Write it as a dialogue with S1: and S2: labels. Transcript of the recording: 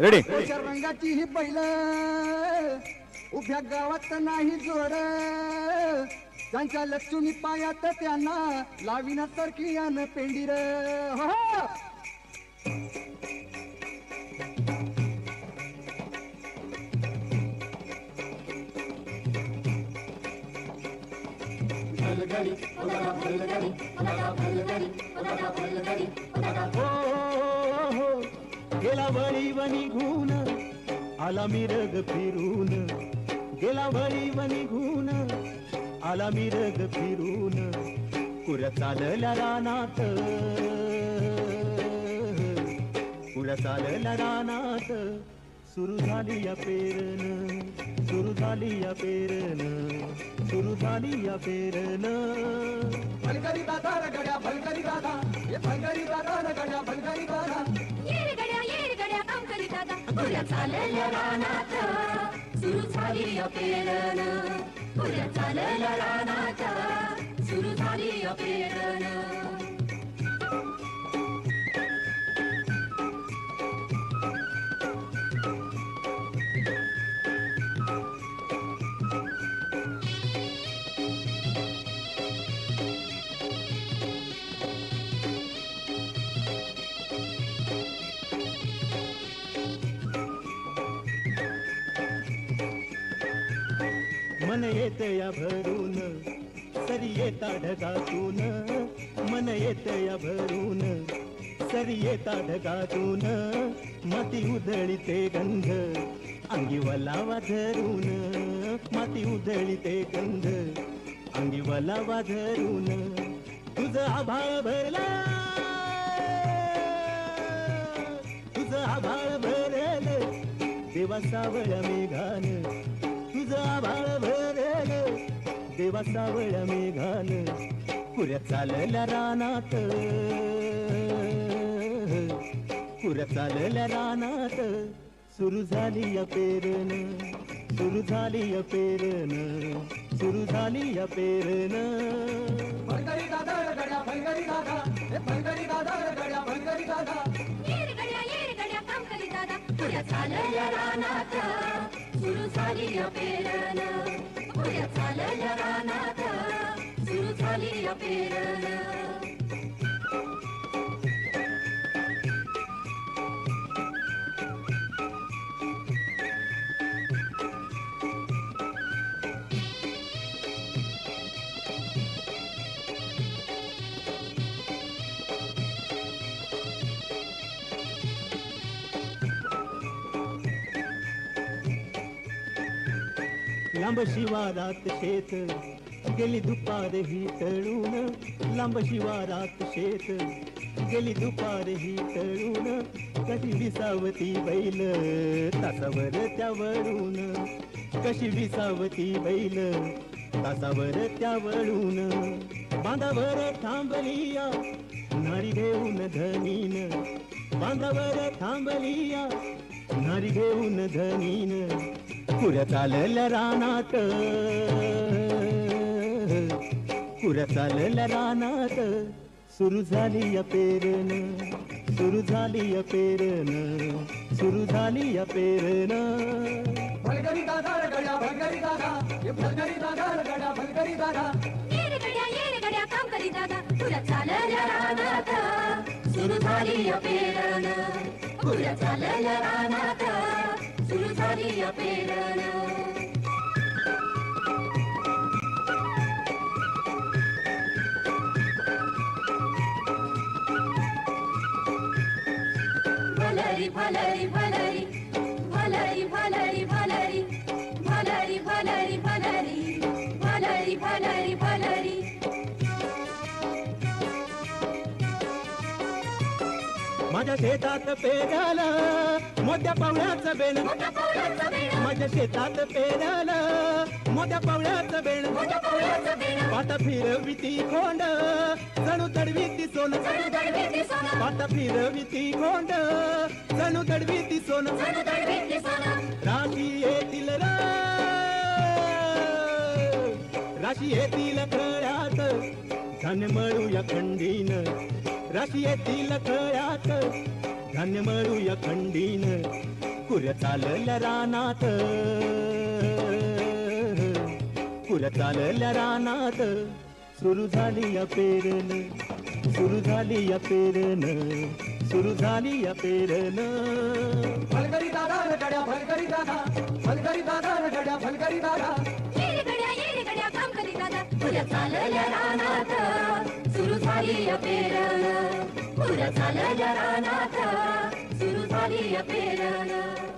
S1: Ready
S2: रंगाची ही बैल उभ्या गावात नाही जोड त्यांच्या लक्ष्मी पायात त्यांना लाविना सारखी यान पेंडीर हो हो.
S3: हो, हो, हो. गेला वळी वणी घुन आला मिरग फिरून. गेला वळी वणी घुन आला मिरग फिरून. कुर चालल्या रानात. कुर चालल्या रानात. सुरू झाली या पेरन सुरू झाली या पेरन सुरू झाली या पेरन.
S2: भलकरी दादा रगड्या भलकरी दादा. हे भलकरी दादा रगड्या भलकरी दादा.
S4: दादा. पुऱ्या चालल्या रानात. सुरू झाली अपेरण. पुऱ्या चालल्या रानात. सुरू झाली अपेरण.
S3: मन येते या भरून. सरी येता ढगातून. मन येत या भरून. सरी येता ढगातून. माती उधळीते गंध. अंगी वलावा धरून माती उधळीते गंध. अंगी वलावा धरून तुझ आभाळ भरला. तुझं आभाळ भरल. देवा सावळ मेघान. तुझं आभाळ भर देवा सावळ्या मेघान पुऱ्या चालल्या रानात. पुऱ्या चालल्या रानात. सुरू झाली या पेरन सुरू झाली या पेरन सुरू झाली या
S2: दादा दादा दादा
S4: गड्या दादा. पुऱ्या चालल्या रानात. सुरू झाली पुऱ्या Alaya Ranata, Zutali Apirana.
S3: लांब शिवारात शेत गेली दुपार ही तळून. लांब शिवारात शेत गेली दुपार ही तळून. कशी विसावती बैल तासावर त्यावरून. कशी विसावती बैल तासावर त्यावरून. बांधावर थांबलिया नारी घेऊन धनीन. बांधावर थांबलिया नारी घेऊन धनीन पुऱ्या चालल्या रानात. पुऱ्या चालल्या रानात. सुरू झाली या पेरन सुरू झाली या पेरन सुरू झाली या पेरन.
S2: भलकरी दादा रगड्या भलकरी दादा भलकरी दादा रगड्या भलकरी दादा.
S4: येर गड्या येर गड्या काम करी दादा पुऱ्या चालल्या रानात. सुरू झाली अपेरण पुऱ्या चालल्या रानात. सुरू झाली भलरी भलरी भलरी
S3: माझ्या शेतात पेराला मोठ्या पावण्याचं बेण. माझ्या शेतात पेराला मोठ्या पावण्याचं बेण. पाटा फिरवी ती खोंड जणू
S4: तडवी ती सोन.
S3: पात फिरवी ती खोंड जणू
S4: तडवी ती सोन.
S3: राशी येतील राशी येतील प्रळ्यात धन या खंडीन. राशी येतील खळ्यात. धान्य मळूया खंडीन कुऱ्या चालल्या रानात. कुऱ्या चालल्या रानात. सुरू झाली या पेरन सुरू झाली या पेरन सुरू झाली या पेरन.
S2: फलकरी दादा रगड्या फलकरी दादा. फलकरी दादा रगड्या फलकरी दादा.
S4: ये रे गड्या ये रे गड्या काम करी दादा पुऱ्या चालल्या रानात. झाली या पेरण पुऱ्या चालल्या रानात सुरू झाली या पेरण पुऱ्या चालल्या रानात सुरू झाली या पेरण